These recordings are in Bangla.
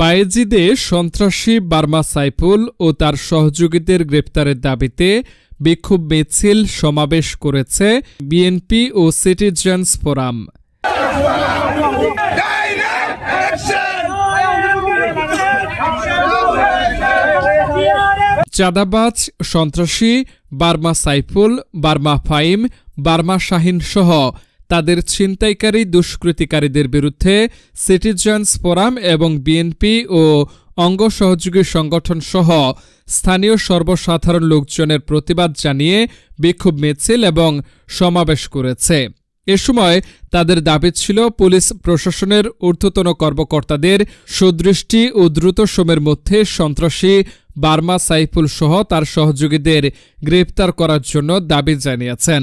বায়েজিদে সন্ত্রাসী বার্মা সাইফুল ও তার সহযোগীদের গ্রেপ্তারের দাবিতে বিক্ষোভ মিছিল সমাবেশ করেছে বিএনপি ও সিটিজেন্স ফোরাম। চাঁদাবাজ, সন্ত্রাসী, Burma Saiful, Burma Faim, Burma Shahin সহ তাদের ছিনতাইকারী দুষ্কৃতিকারীদের বিরুদ্ধে সিটিজেন্স ফোরাম এবং বিএনপি ও অঙ্গ সহযোগী সংগঠন সহ স্থানীয় সর্বসাধারণ লোকজনের প্রতিবাদ জানিয়ে বিক্ষোভ মিছিল এবং সমাবেশ করেছে। এ সময় তাদের দাবি ছিল পুলিশ প্রশাসনের ঊর্ধ্বতন কর্মকর্তাদের সুদৃষ্টি ও দ্রুত সময়ের মধ্যে সন্ত্রাসী বার্মা সাইফুল সহ তার সহযোগীদের গ্রেপ্তার করার জন্য দাবি জানিয়েছেন।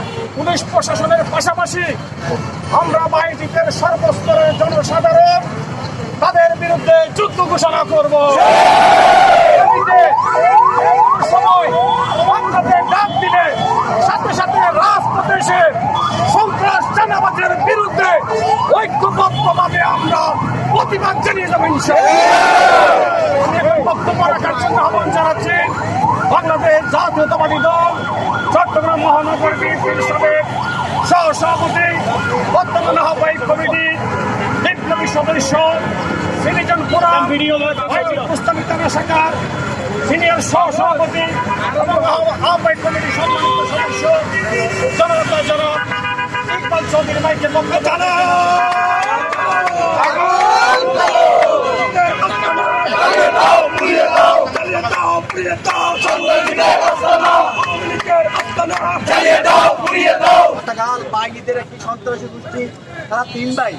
পুলিশ প্রশাসনের পাশাপাশি আমরা বাইজিতের সর্বস্তরের জনসাধারণ তাদের বিরুদ্ধে যুদ্ধ ঘোষণা করব। সময় আপনাদের ডাক দিলে সাথে সাথে রাজপথে এসে সন্ত্রাস চাঁদাবাজের বিরুদ্ধে ঐক্যবদ্ধভাবে আমরা প্রতিবাদ জানিয়ে যাব ইনশাআল্লাহ। আমি এখন বক্তব্য রাখার জন্য আহ্বান জানাচ্ছি বাংলাদেশ জাতীয়তাবাদী দল চট্টগ্রাম মহানগর বিএনপির সাবেক সহ সভাপতি বর্তমান আহ্বায়ক কমিটি বিপ্লবী সদস্য সিটিজেন পুরাম মুস্তামি তানা শাখার সিনিয়র সহ সভাপতি এবং আহ্বা- আহ্বায়ক কমিটির সম্মানিত সদস্য জনতা জনক ইকবাল চৌধুরী ভাইকে পক্ষ জানা গতকাল বাইজিদের একটি সন্ত্রাসী গোষ্ঠী তারা তিন ভাই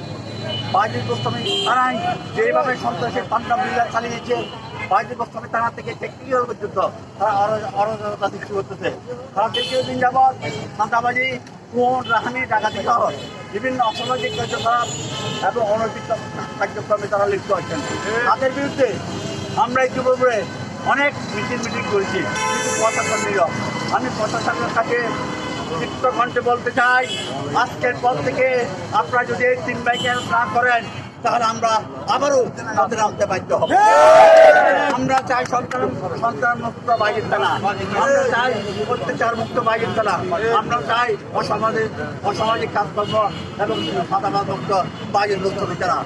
বাইজির গোস্বামী তারাই যেভাবে সন্ত্রাসের পান্ডা বিল্লা চালিয়েছে বাইজির গোস্বামী থানা থেকে টেকনিক্যাল পর্যন্ত তারা অর- অরাজকতা সৃষ্টি করতেছে। তারা দ্বিতীয় দিন যাবৎ সাঁতাবাজি কোন রাহানি ডাকাতি সহ বিভিন্ন অসামাজিক কার্যকলাপ এবং অনৈতিক কার্যক্রমে তারা লিপ্ত আছেন তাদের বিরুদ্ধে আমরা এই ইতিপূর্বে অনেক মিটিং মিটিং করেছি। নিল আমি প্রশাসনের কাছে চিত্রকণ্ঠে বলতে চাই, আজকের পর থেকে আপনারা যদি এই তিন বাইকে না করেন, তাহলে আমরা আবারও তাদের আনতে বাধ্য হব। আমরা চাই সন্তান সন্তান মুক্ত বাইরের থানা আমরা চাই অত্যাচার মুক্ত বাইরের থানা আমরা চাই অসামাজিক অসামাজিক কাজকর্ম এবং সাদাবাদ মুক্ত বাইরের মুক্ত বিচারা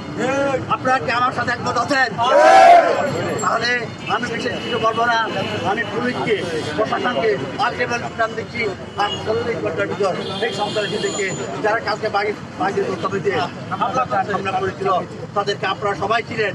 আপনারা কি আমার সাথে একমত আছেন? তাহলে আমি বিশেষ কিছু বলব না। আমি পুলিশকে, প্রশাসনকে আলটিমেট প্ল্যান দিচ্ছি আর চল্লিশ ঘণ্টার ভিতর এই সন্ত্রাসীদেরকে যারা কালকে বাগি বাগির কমিটি সামনা করেছিল তাদেরকে আপনারা সবাই ছিলেন।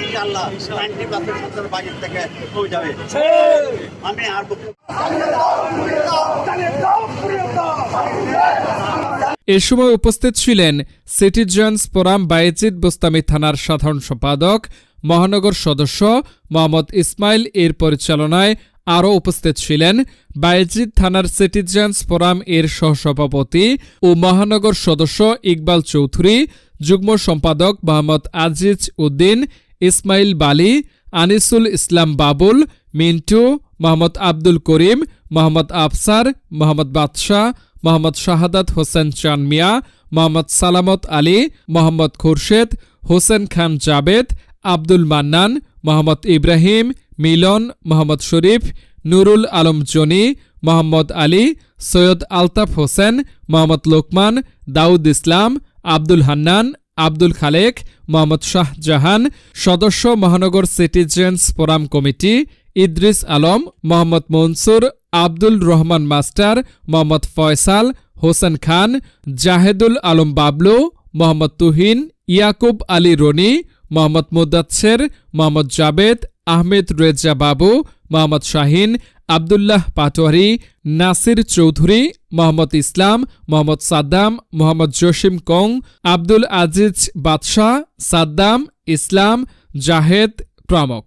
ইনশাল্লাহ নাইনটি পার্সেন্ট বাইজিদ থেকে যাবে। আমি আর এ সময় উপস্থিত ছিলেন সিটিজেন্স ফোরাম বায়েজিদ বোস্তামি থানার সাধারণ সম্পাদক মহানগর সদস্য মোহাম্মদ ইসমাইল। এর পরিচালনায় আরও উপস্থিত ছিলেন বায়েজিদ থানার সিটিজেন্স ফোরাম এর সহসভাপতি ও মহানগর সদস্য ইকবাল চৌধুরী যুগ্ম সম্পাদক মোহাম্মদ আজিজ উদ্দিন ইসমাইল বালি, আনিসুল ইসলাম বাবুল, মিন্টু, মোহাম্মদ আব্দুল করিম, মোহাম্মদ আফসার, মোহাম্মদ বাদশাহ, মোহাম্মদ শাহাদাত হোসেন চান মিয়া মোহাম্মদ সালামত আলী, মোহাম্মদ খুরশেদ, হোসেন খান জাবেদ, আব্দুল মান্নান, মোহাম্মদ ইব্রাহিম, মিলন, মোহাম্মদ শরীফ, নুরুল আলম জনি, মোহাম্মদ আলী, সৈয়দ আলতাফ হোসেন, মোহাম্মদ লোকমান, দাউদ ইসলাম, আব্দুল হান্নান আব্দুল খালেক, মোহাম্মদ শাহজাহান, সদস্য মহানগর Citizens Forum committee, Idris Alam, Mohammad Mansur, Abdul Rahman master, Mohammad Faisal, Hossain Khan, Jahedul Alam Bablu, Mohammad Tuhin, Yakub Ali Rony, Mohammad Mudasser, Mohammad Jabed, Ahmed Reza Babu, Mohammad Shahin Abdullah Patwari, Nasir Chowdhury, Mohammad ইসলাম, মোহাম্মদ সাদ্দাম, মোহাম্মদ জসিম কং, আব্দুল আজিজ বাদশাহ, সাদ্দাম, ইসলাম, জাহেদ প্রমুখ।